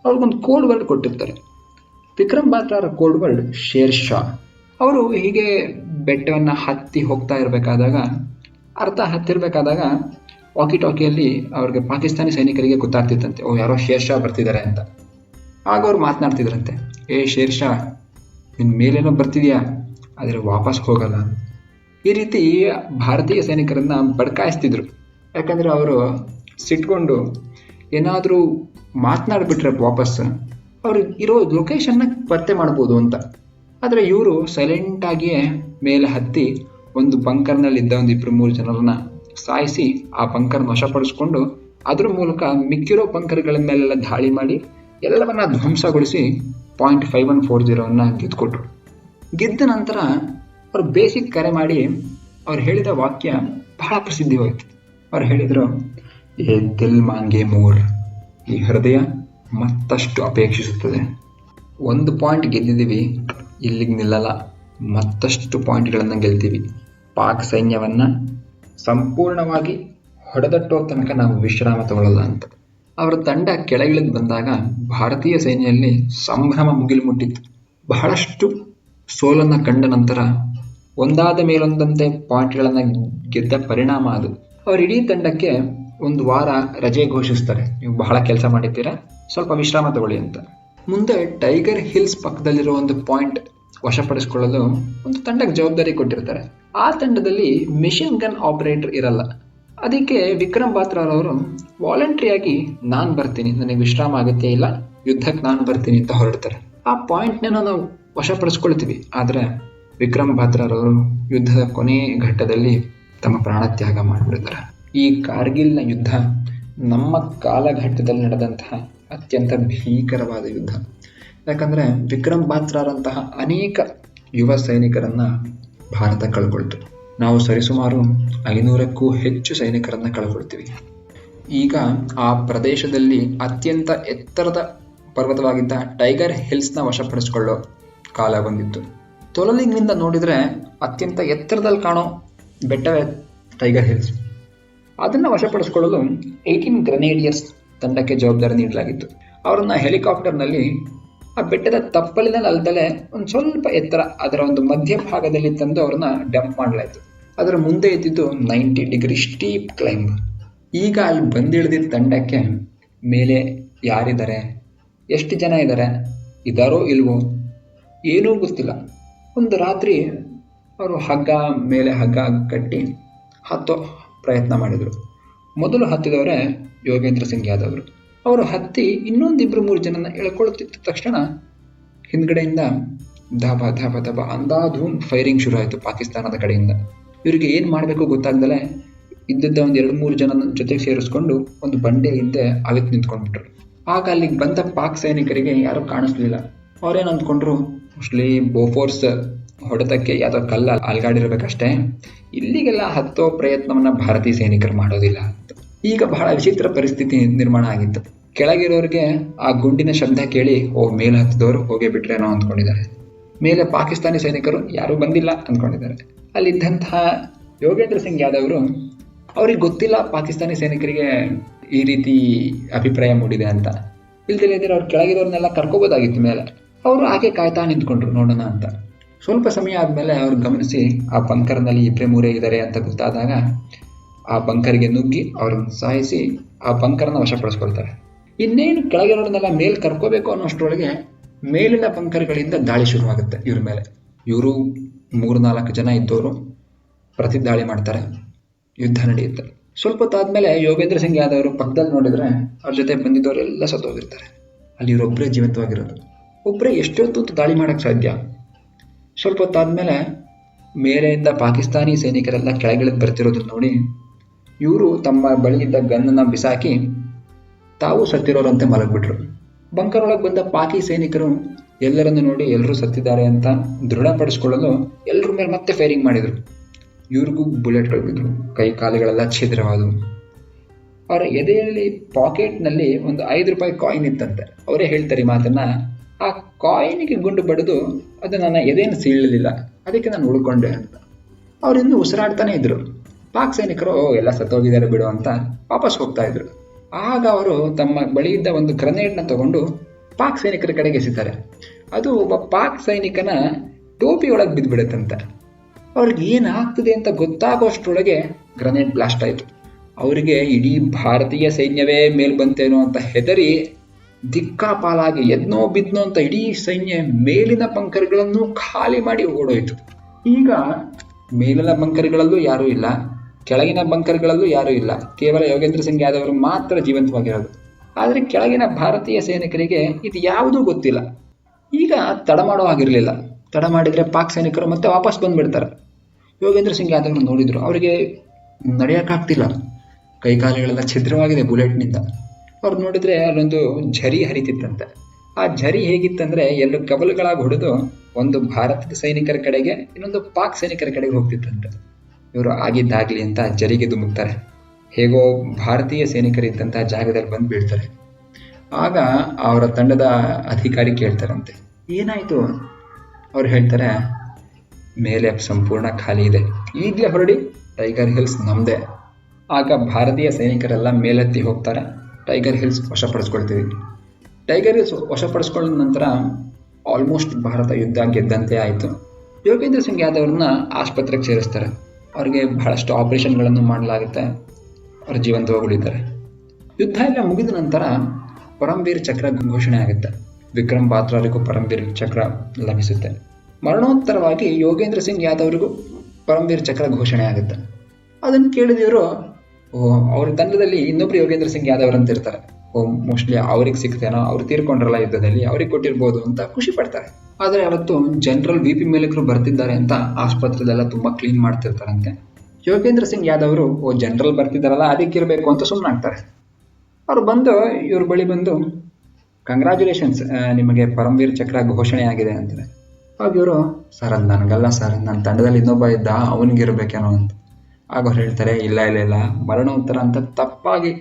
ಅವ್ರಿಗೊಂದು ಕೋಡ್ ವರ್ಡ್ ಕೊಟ್ಟಿರ್ತಾರೆ. ವಿಕ್ರಮ್ ಬಾತ್ರಾರ ಕೋಡ್ ವರ್ಡ್ ಶೇರ್ ಶಾ. ಅವರು ಹೀಗೆ ಬೆಟ್ಟವನ್ನು ಹತ್ತಿ ಹೋಗ್ತಾ ಇರಬೇಕಾದಾಗ ಅರ್ಥ ಹತ್ತಿರಬೇಕಾದಾಗ ವಾಕಿ ಟಾಕಿಯಲ್ಲಿ ಅವ್ರಿಗೆ ಪಾಕಿಸ್ತಾನಿ ಸೈನಿಕರಿಗೆ ಗೊತ್ತಾಗ್ತಿತ್ತಂತೆ, ಓ ಯಾರೋ ಶೇರ್ ಶಾ ಬರ್ತಿದ್ದಾರೆ ಅಂತ. ಆಗ ಅವ್ರು ಮಾತನಾಡ್ತಿದ್ರಂತೆ, ಏ ಶೇರ್ ಶಾ ನಿನ್ನ ಮೇಲೇನೋ ಬರ್ತಿದ್ಯಾ? ಆದರೆ ವಾಪಸ್ ಹೋಗಲ್ಲ. ಈ ರೀತಿ ಭಾರತೀಯ ಸೈನಿಕರನ್ನು ಬಡ್ಕಾಯಿಸ್ತಿದ್ರು. ಯಾಕಂದರೆ ಅವರು ಸಿಟ್ಕೊಂಡು ಏನಾದರೂ ಮಾತನಾಡಿಬಿಟ್ರೆ ವಾಪಸ್ ಅವ್ರಿಗೆ ಇರೋ ಲೊಕೇಶನ್ನ ಪತ್ತೆ ಮಾಡ್ಬೋದು ಅಂತ. ಆದರೆ ಇವರು ಸೈಲೆಂಟಾಗಿಯೇ ಮೇಲೆ ಹತ್ತಿ ಒಂದು ಬಂಕರ್ನಲ್ಲಿದ್ದ ಒಂದು ಇಬ್ಬರು ಮೂರು ಜನರನ್ನ ಸಾಯಿಸಿ ಆ ಬಂಕರ್ ವಶಪಡಿಸ್ಕೊಂಡು ಅದ್ರ ಮೂಲಕ ಮಿಕ್ಕಿರೋ ಬಂಕರ್ಗಳ ಮೇಲೆಲ್ಲ ದಾಳಿ ಮಾಡಿ ಎಲ್ಲವನ್ನ ಧ್ವಂಸಗೊಳಿಸಿ ಪಾಯಿಂಟ್ ಫೈವ್ ಒನ್ ಫೋರ್ ಜೀರೋವನ್ನು ಗೆದ್ದುಕೊಟ್ರು ಗೆದ್ದ ನಂತರ ಅವರು ಬೇಸಿಕ್ ಕರೆ ಮಾಡಿ ಅವ್ರು ಹೇಳಿದ ವಾಕ್ಯ ಬಹಳ ಪ್ರಸಿದ್ಧಿವಾಯಿತು ಅವ್ರು ಹೇಳಿದರು, ಏ ದಿಲ್ ಮಾಂಗೆ ಮೋರ್, ಈ ಹೃದಯ ಮತ್ತಷ್ಟು ಅಪೇಕ್ಷಿಸುತ್ತದೆ. ಒಂದು ಪಾಯಿಂಟ್ ಗೆದ್ದಿದ್ದೀವಿ, ಇಲ್ಲಿಗೆ ನಿಲ್ಲಲ್ಲ. ಮತ್ತಷ್ಟು ಪಾಯಿಂಟ್ಗಳನ್ನು ಗೆಲ್ತೀವಿ. ಪಾಕ್ ಸೈನ್ಯವನ್ನು ಸಂಪೂರ್ಣವಾಗಿ ಹೊಡೆದಟ್ಟೋ ತನಕ ನಾವು ವಿಶ್ರಾಮ ತಗೊಳ್ಳಲ್ಲ ಅಂತ. ಅವರ ತಂಡ ಕೆಳಗಿಳಿದು ಬಂದಾಗ ಭಾರತೀಯ ಸೇನೆಯಲ್ಲಿ ಸಂಭ್ರಮ ಮುಗಿಲು ಮುಟ್ಟಿತ್ತು. ಬಹಳಷ್ಟು ಸೋಲನ್ನು ಕಂಡ ನಂತರ ಒಂದಾದ ಮೇಲೊಂದಂತೆ ಪಾಯಿಂಟ್ಗಳನ್ನು ಗೆದ್ದ ಪರಿಣಾಮ ಅದು. ಅವ್ರ ಇಡೀ ತಂಡಕ್ಕೆ ಒಂದು ವಾರ ರಜೆ ಘೋಷಿಸ್ತಾರೆ. ನೀವು ಬಹಳ ಕೆಲಸ ಮಾಡಿದ್ದೀರಾ? ಸ್ವಲ್ಪ ವಿಶ್ರಾಮ ತಗೊಳ್ಳಿ ಅಂತ. ಮುಂದೆ ಟೈಗರ್ ಹಿಲ್ಸ್ ಪಕ್ಕದಲ್ಲಿರೋ ಒಂದು ಪಾಯಿಂಟ್ ವಶಪಡಿಸಿಕೊಳ್ಳಲು ಒಂದು ತಂಡಕ್ಕೆ ಜವಾಬ್ದಾರಿ ಕೊಟ್ಟಿರ್ತಾರೆ. ಆ ತಂಡದಲ್ಲಿ ಮಿಷಿನ್ ಗನ್ ಆಪರೇಟರ್ ಇರಲ್ಲ. ಅದಕ್ಕೆ ವಿಕ್ರಮ್ ಬಾತ್ರಾರವರು ವಾಲಂಟ್ರಿಯಾಗಿ, ನಾನು ಬರ್ತೀನಿ. ನನಗೆ ವಿಶ್ರಾಮ ಅಗತ್ಯ ಇಲ್ಲ. ಯುದ್ಧಕ್ಕೆ ನಾನು ಬರ್ತೀನಿ ಅಂತ ಹೊರಡ್ತಾರೆ. ಆ ಪಾಯಿಂಟ್ನ ನಾವು ವಶಪಡಿಸ್ಕೊಳ್ತೀವಿ ಆದರೆ ವಿಕ್ರಮ್ ಭದ್ರರವರು ಯುದ್ಧದ ಕೊನೆ ಘಟ್ಟದಲ್ಲಿ ತಮ್ಮ ಪ್ರಾಣತ್ಯಾಗ ಮಾಡಿಬಿಡ್ತಾರೆ ಈ ಕಾರ್ಗಿಲ್ನ ಯುದ್ಧ ನಮ್ಮ ಕಾಲಘಟ್ಟದಲ್ಲಿ ನಡೆದಂತಹ ಅತ್ಯಂತ ಭೀಕರವಾದ ಯುದ್ಧ. ಯಾಕಂದರೆ ವಿಕ್ರಮ್ ಬಾತ್ರಾರಂತಹ ಅನೇಕ ಯುವ ಸೈನಿಕರನ್ನ ಭಾರತ ಕಳ್ಕೊಳ್ತು. ನಾವು ಸರಿಸುಮಾರು ಐನೂರಕ್ಕೂ ಹೆಚ್ಚು ಸೈನಿಕರನ್ನ ಕಳ್ಕೊಳ್ತೀವಿ. ಈಗ ಆ ಪ್ರದೇಶದಲ್ಲಿ ಅತ್ಯಂತ ಎತ್ತರದ ಪರ್ವತವಾಗಿದ್ದ ಟೈಗರ್ ಹಿಲ್ಸ್ನ ವಶಪಡಿಸಿಕೊಳ್ಳೋ ಕಾಲ ಬಂದಿತ್ತು. ತೊಲಲಿಂಗ್ನಿಂದ ನೋಡಿದರೆ ಅತ್ಯಂತ ಎತ್ತರದಲ್ಲಿ ಕಾಣೋ ಬೆಟ್ಟವೇ ಟೈಗರ್ ಹಿಲ್ಸ್. ಅದನ್ನು ವಶಪಡಿಸಿಕೊಳ್ಳಲು ಏಯ್ಟೀನ್ ಗ್ರನೇಡಿಯರ್ಸ್ ತಂಡಕ್ಕೆ ಜವಾಬ್ದಾರಿ ನೀಡಲಾಗಿತ್ತು. ಅವರನ್ನು ಹೆಲಿಕಾಪ್ಟರ್ನಲ್ಲಿ ಆ ಬೆಟ್ಟದ ತಪ್ಪಲಿನ ಅಲ್ದಲೆ ಒಂದು ಸ್ವಲ್ಪ ಎತ್ತರ ಅದರ ಒಂದು ಮಧ್ಯಭಾಗದಲ್ಲಿ ತಂದು ಅವ್ರನ್ನ ಡಂಪ್ ಮಾಡಲಾಯಿತು. ಅದರ ಮುಂದೆ ಇದ್ದಿದ್ದು ನೈಂಟಿ ಡಿಗ್ರಿ ಸ್ಟೀಪ್ ಕ್ಲೈಂಬ್. ಈಗ ಅಲ್ಲಿ ಬಂದಿಳಿದಿದ್ದ ತಂಡಕ್ಕೆ ಮೇಲೆ ಯಾರಿದ್ದಾರೆ? ಎಷ್ಟು ಜನ ಇದ್ದಾರೆ? ಇದ್ದಾರೋ ಇಲ್ವೋ? ಏನೂ ಗೊತ್ತಿಲ್ಲ. ಒಂದು ರಾತ್ರಿ ಅವರು ಹಗ್ಗ ಮೇಲೆ ಹಗ್ಗ ಕಟ್ಟಿ ಹತ್ತೋ ಪ್ರಯತ್ನ ಮಾಡಿದರು. ಮೊದಲು ಹತ್ತಿದವರೇ ಯೋಗೇಂದ್ರ ಸಿಂಗ್ ಯಾದವ್ ಅವರು ಹತ್ತಿ ಇನ್ನೊಂದಿಬ್ಬರು ಮೂರು ಜನನ ಎಳ್ಕೊಳ್ತಿದ್ದ ತಕ್ಷಣ ಹಿಂದ್ಗಡೆಯಿಂದ ಧಾಬ ಧಾಬ ಧಾಬ, ಅಂದಾಧೂಮ್ ಫೈರಿಂಗ್ ಶುರು ಆಯಿತು ಪಾಕಿಸ್ತಾನದ ಕಡೆಯಿಂದ. ಇವರಿಗೆ ಏನು ಮಾಡಬೇಕು ಗೊತ್ತಾಗ್ದಲೆ ಇದ್ದಿದ್ದ ಒಂದು ಎರಡು ಮೂರು ಜನ ಜೊತೆಗೆ ಸೇರಿಸ್ಕೊಂಡು ಒಂದು ಬಂಡೆ ಹಿಂದೆ ಅವಿತ್ ನಿಂತ್ಕೊಂಡ್ಬಿಟ್ರು. ಆಗ ಅಲ್ಲಿಗೆ ಬಂದ ಪಾಕ್ ಸೈನಿಕರಿಗೆ ಯಾರೂ ಕಾಣಿಸ್ಲಿಲ್ಲ. ಅವ್ರೇನು ಅಂದ್ಕೊಂಡ್ರು? ಮೋಸ್ಟ್ಲಿ ಬೋಫೋರ್ಸ್ ಹೊಡೆತಕ್ಕೆ ಯಾವುದೋ ಕಲ್ಲ ಅಲ್ಗಾಡಿರ್ಬೇಕಷ್ಟೇ. ಇಲ್ಲಿಗೆಲ್ಲ ಹತ್ತೋ ಪ್ರಯತ್ನವನ್ನ ಭಾರತೀಯ ಸೈನಿಕರು ಮಾಡೋದಿಲ್ಲ ಈಗ ಬಹಳ ವಿಚಿತ್ರ ಪರಿಸ್ಥಿತಿ ನಿರ್ಮಾಣ ಆಗಿತ್ತು. ಕೆಳಗಿರೋರಿಗೆ ಆ ಗುಂಡಿನ ಶಬ್ದ ಕೇಳಿ, ಓ, ಮೇಲೆ ಹತ್ತಿದವರು ಹೋಗೇ ಬಿಟ್ರೇನೋ ಅಂದ್ಕೊಂಡಿದ್ದಾರೆ. ಮೇಲೆ ಪಾಕಿಸ್ತಾನಿ ಸೈನಿಕರು ಯಾರೂ ಬಂದಿಲ್ಲ ಅಂದ್ಕೊಂಡಿದ್ದಾರೆ. ಅಲ್ಲಿದ್ದಂತಹ ಯೋಗೇಂದ್ರ ಸಿಂಗ್ ಯಾದವರು, ಅವ್ರಿಗೆ ಗೊತ್ತಿಲ್ಲ ಪಾಕಿಸ್ತಾನಿ ಸೈನಿಕರಿಗೆ ಈ ರೀತಿ ಅಭಿಪ್ರಾಯ ಮೂಡಿದೆ ಅಂತ. ಇಲ್ದಿಲ್ಲ ಇದ್ರೆ ಅವ್ರು ಕೆಳಗಿರೋರ್ನೆಲ್ಲ ಕರ್ಕೋಬೋದಾಗಿತ್ತು ಮೇಲೆ. ಅವರು ಆಕೆ ಕಾಯ್ತಾ ನಿಂತ್ಕೊಂಡ್ರು ನೋಡೋಣ ಅಂತ. ಸ್ವಲ್ಪ ಸಮಯ ಆದಮೇಲೆ ಅವ್ರು ಗಮನಿಸಿ ಆ ಬಂಕರ್ನಲ್ಲಿ ಇಬ್ಬರೇ ಮೂರೇ ಇದ್ದಾರೆ ಅಂತ ಗೊತ್ತಾದಾಗ ಆ ಬಂಕರ್ಗೆ ನುಗ್ಗಿ ಅವ್ರನ್ನ ಸಾಯಿಸಿ ಆ ಬಂಕರ್ನ ವಶಪಡಿಸ್ಕೊಳ್ತಾರೆ. ಇನ್ನೇನು ಕೆಳಗಿರೋರ್ನೆಲ್ಲ ಮೇಲ್ ಕರ್ಕೋಬೇಕು ಅನ್ನೋಷ್ಟರೊಳಗೆ ಮೇಲಿನ ಬಂಕರ್ಗಳಿಂದ ದಾಳಿ ಶುರುವಾಗುತ್ತೆ ಇವ್ರ ಮೇಲೆ. ಇವರು ಮೂರು ನಾಲ್ಕು ಜನ ಇದ್ದವರು ಪ್ರತಿ ದಾಳಿ ಮಾಡ್ತಾರೆ, ಯುದ್ಧ ನಡೆಯುತ್ತೆ. ಸ್ವಲ್ಪ ಹೊತ್ತಾದ್ಮೇಲೆ ಯೋಗೇಂದ್ರ ಸಿಂಗ್ ಯಾದವರು ಪಕ್ಕದಲ್ಲಿ ನೋಡಿದ್ರೆ ಅವ್ರ ಜೊತೆ ಬಂದಿದ್ದವರೆಲ್ಲ ಸತ್ತೋಗಿರ್ತಾರೆ. ಅಲ್ಲಿ ಇವರೊಬ್ಬರೇ ಜೀವಂತವಾಗಿರೋದು. ಒಬ್ಬರೇ ಎಷ್ಟೊತ್ತು ದಾಳಿ ಮಾಡೋಕ್ಕೆ ಸಾಧ್ಯ. ಸ್ವಲ್ಪ ಹೊತ್ತಾದ್ಮೇಲೆ ಮೇಲೆಯಿಂದ ಪಾಕಿಸ್ತಾನಿ ಸೈನಿಕರೆಲ್ಲ ಕೆಳಗಿಳಿದು ಬರ್ತಿರೋದನ್ನು ನೋಡಿ ಇವರು ತಮ್ಮ ಬಳಿಯಿದ್ದ ಗನ್ನನ್ನ ಬಿಸಾಕಿ ತಾವು ಸತ್ತಿರೋರಂತೆ ಮಲಗಿಬಿಟ್ರು. ಬಂಕರ್ ಒಳಗೆ ಬಂದ ಪಾಕಿ ಸೈನಿಕರು ಎಲ್ಲರನ್ನು ನೋಡಿ ಎಲ್ಲರೂ ಸತ್ತಿದ್ದಾರೆ ಅಂತ ದೃಢಪಡಿಸ್ಕೊಳ್ಳಲು ಎಲ್ಲರ ಮೇಲೆ ಮತ್ತೆ ಫೈರಿಂಗ್ ಮಾಡಿದರು. ಇವ್ರಿಗೂ ಬುಲೆಟ್ಗಳು ಬಿದ್ದರು ಕೈ ಕಾಲುಗಳೆಲ್ಲ ಛಿದ್ರವಾದವು. ಅವರ ಎದೆಯಲ್ಲಿ ಪಾಕೆಟ್ನಲ್ಲಿ ಒಂದು ಐದು ರೂಪಾಯಿ ಕಾಯಿನ್ ಇತ್ತಂತೆ. ಅವರೇ ಹೇಳ್ತಾರೆ ಈ ಮಾತನ್ನ. ಆ ಕಾಯಿನಿಗೆ ಗುಂಡು ಬಡಿದು ಅದು ನನ್ನ ಎದೆಯನ್ನು ಸೀಳಲಿಲ್ಲ. ಅದಕ್ಕೆ ನಾನು ಉಳ್ಕೊಂಡೆ ಅಂತ. ಅವರಿಂದ ಉಸಿರಾಡ್ತಾನೆ ಇದ್ರು. ಪಾಕ್ ಸೈನಿಕರು "ಓ, ಎಲ್ಲ ಸತ್ತೋಗಿದ್ದಾರೆ ಬಿಡು ಅಂತ ವಾಪಸ್ ಹೋಗ್ತಾ ಇದ್ರು. ಆಗ ಅವರು ತಮ್ಮ ಬಳಿ ಇದ್ದ ಒಂದು ಗ್ರನೇಡ್ನ ತಗೊಂಡು ಪಾಕ್ ಸೈನಿಕರ ಕಡೆಗೆ ಎಸಿತಾರೆ ಅದು ಒಬ್ಬ ಪಾಕ್ ಸೈನಿಕನ ಟೋಪಿ ಒಳಗೆ ಬಿದ್ದುಬಿಡುತ್ತಂತೆ. ಅವ್ರಿಗೆ ಏನಾಗ್ತದೆ ಅಂತ ಗೊತ್ತಾಗೋಷ್ಟರೊಳಗೆ ಗ್ರನೇಡ್ ಬ್ಲಾಸ್ಟ್ ಆಯಿತು. ಅವರಿಗೆ ಇಡೀ ಭಾರತೀಯ ಸೈನ್ಯವೇ ಮೇಲ್ ಬಂತೇನೋ ಅಂತ ಹೆದರಿ ದಿಕ್ಕಾಪಾಲಾಗಿ ಎದ್ನೋ ಬಿದ್ನೋ ಅಂತ ಇಡೀ ಸೈನ್ಯ ಮೇಲಿನ ಬಂಕರ್ಗಳನ್ನು ಖಾಲಿ ಮಾಡಿ ಓಡೋಯ್ತು. ಈಗ ಮೇಲಿನ ಬಂಕರ್ಗಳಲ್ಲೂ ಯಾರೂ ಇಲ್ಲ, ಕೆಳಗಿನ ಬಂಕರ್ಗಳಲ್ಲೂ ಯಾರೂ ಇಲ್ಲ. ಕೇವಲ ಯೋಗೇಂದ್ರ ಸಿಂಗ್ ಯಾದವರು ಮಾತ್ರ ಜೀವಂತವಾಗಿರೋದು. ಆದರೆ ಕೆಳಗಿನ ಭಾರತೀಯ ಸೈನಿಕರಿಗೆ ಇದು ಯಾವುದೂ ಗೊತ್ತಿಲ್ಲ. ಈಗ ತಡ ಮಾಡೋ ಹಾಗಿರಲಿಲ್ಲ. ತಡ ಮಾಡಿದರೆ ಪಾಕ್ ಸೈನಿಕರು ಮತ್ತೆ ವಾಪಸ್ ಬಂದ್ಬಿಡ್ತಾರೆ. ಯೋಗೇಂದ್ರ ಸಿಂಗ್ ಯಾದವ್ ನೋಡಿದರು. ಅವರಿಗೆ ನಡೆಯೋಕ್ಕಾಗ್ತಿಲ್ಲ. ಕೈಕಾಲುಗಳೆಲ್ಲ ಛಿದ್ರವಾಗಿದೆ ಬುಲೆಟ್ನಿಂದ. ಅವ್ರು ನೋಡಿದ್ರೆ ಅಲ್ಲೊಂದು ಝರಿ ಹರಿತಿತ್ತಂತೆ. ಆ ಝರಿ ಹೇಗಿತ್ತಂದ್ರೆ ಎರಡು ಕವಲುಗಳಾಗಿ ಹೊಡೆದು ಒಂದು ಭಾರತದ ಸೈನಿಕರ ಕಡೆಗೆ ಇನ್ನೊಂದು ಪಾಕ್ ಸೈನಿಕರ ಕಡೆಗೆ ಹೋಗ್ತಿತ್ತಂತೆ. ಇವರು ಆಗಿದ್ದಾಗ್ಲಿ ಅಂತ ಜರಿಗೆ ಧುಮುಕ್ತಾರೆ. ಹೇಗೋ ಭಾರತೀಯ ಸೈನಿಕರಿದ್ದಂತಹ ಜಾಗದಲ್ಲಿ ಬಂದು ಬೀಳ್ತಾರೆ. ಆಗ ಅವರ ತಂಡದ ಅಧಿಕಾರಿ ಕೇಳ್ತಾರಂತೆ. ಏನಾಯ್ತು? ಅವ್ರು ಹೇಳ್ತಾರೆ, ಮೇಲೆ ಸಂಪೂರ್ಣ ಖಾಲಿ ಇದೆ. ಈಗಲೇ ಹೊರಡಿ, ಟೈಗರ್ ಹಿಲ್ಸ್ ನಮ್ಮದೇ ಆಗ ಭಾರತೀಯ ಸೈನಿಕರೆಲ್ಲ ಮೇಲೆತ್ತಿ ಹೋಗ್ತಾರೆ. ಟೈಗರ್ ಹಿಲ್ಸ್ ವಶಪಡಿಸ್ಕೊಳ್ತೀವಿ. ಟೈಗರ್ ಹಿಲ್ಸ್ ವಶಪಡಿಸ್ಕೊಂಡ ನಂತರ ಆಲ್ಮೋಸ್ಟ್ ಭಾರತ ಯುದ್ಧ ಗೆದ್ದಂತೆ ಆಯಿತು. ಯೋಗೇಂದ್ರ ಸಿಂಗ್ ಯಾದವ್ರನ್ನ ಆಸ್ಪತ್ರೆಗೆ ಸೇರಿಸ್ತಾರೆ. ಅವರಿಗೆ ಬಹಳಷ್ಟು ಆಪರೇಷನ್ಗಳನ್ನು ಮಾಡಲಾಗುತ್ತೆ. ಅವ್ರ ಜೀವಂತವಾಗಿ ಉಳಿತಾರೆ ಯುದ್ಧ ಎಲ್ಲ ಮುಗಿದ ನಂತರ ಪರಮವೀರ್ ಚಕ್ರ ಘೋಷಣೆ ಆಗುತ್ತೆ. ವಿಕ್ರಮ್ ಬಾತ್ರಾರಿಗೂ ಪರಮವೀರ್ ಚಕ್ರ ಲಭಿಸುತ್ತೆ. ಮರಣೋತ್ತರವಾಗಿ ಯೋಗೇಂದ್ರ ಸಿಂಗ್ ಯಾದವ್ರಿಗೂ ಪರಮವೀರ್ ಚಕ್ರ ಘೋಷಣೆ ಆಗುತ್ತೆ. ಅದನ್ನು ಕೇಳಿದವರು ಅವ್ರ ತಂಡದಲ್ಲಿ ಇನ್ನೊಬ್ರು ಯೋಗೇಂದ್ರ ಸಿಂಗ್ ಯಾದವ್ ಅಂತ ಇರ್ತಾರೆ. ಮೋಸ್ಟ್ಲಿ ಅವ್ರಿಗೆ ಸಿಗ್ತೇನೋ ಅವ್ರು ತೀರ್ಕೊಂಡ್ರಲ್ಲ ಯುದ್ಧದಲ್ಲಿ, ಅವ್ರಿಗೆ ಕೊಟ್ಟಿರ್ಬೋದು ಅಂತ ಖುಷಿ ಪಡ್ತಾರೆ. ಆದರೆ ಅವತ್ತು ಜನರಲ್ ವಿ ಪಿ ಮೇಲಕರು ಬರ್ತಿದ್ದಾರೆ ಅಂತ ಆಸ್ಪತ್ರೆದೆಲ್ಲ ತುಂಬಾ ಕ್ಲೀನ್ ಮಾಡ್ತಿರ್ತಾರಂತೆ. ಯೋಗೇಂದ್ರ ಸಿಂಗ್ ಯಾದವರು, ಓ, ಜನರಲ್ ಬರ್ತಿದ್ದಾರಲ್ಲ, ಅದಕ್ಕೆ ಇರಬೇಕು ಅಂತ ಸುಮ್ಮನಾಗ್ತಾರೆ ಅವ್ರು ಬಂದು, ಇವ್ರ ಬಳಿ ಬಂದು ಕಂಗ್ರ್ಯಾಚುಲೇಷನ್ಸ್ ನಿಮಗೆ ಪರಮವೀರ್ ಚಕ್ರ ಘೋಷಣೆ ಆಗಿದೆ ಅಂತಾರೆ. ಹಾಗೆ ಇವರು, ಸರ್, ನನಗಲ್ಲ ಸರ್ ನನ್ನ ತಂಡದಲ್ಲಿ ಇನ್ನೊಬ್ಬ ಇದ್ದ ಅವನಿಗಿರ್ಬೇಕೇನೋ ಅಂತ. ಆಗ ಅವ್ರು ಹೇಳ್ತಾರೆ, ಇಲ್ಲ ಇಲ್ಲ ಇಲ್ಲ, ಮರಣೋತ್ತರ ಅಂತ ತಪ್ಪಾಗಿ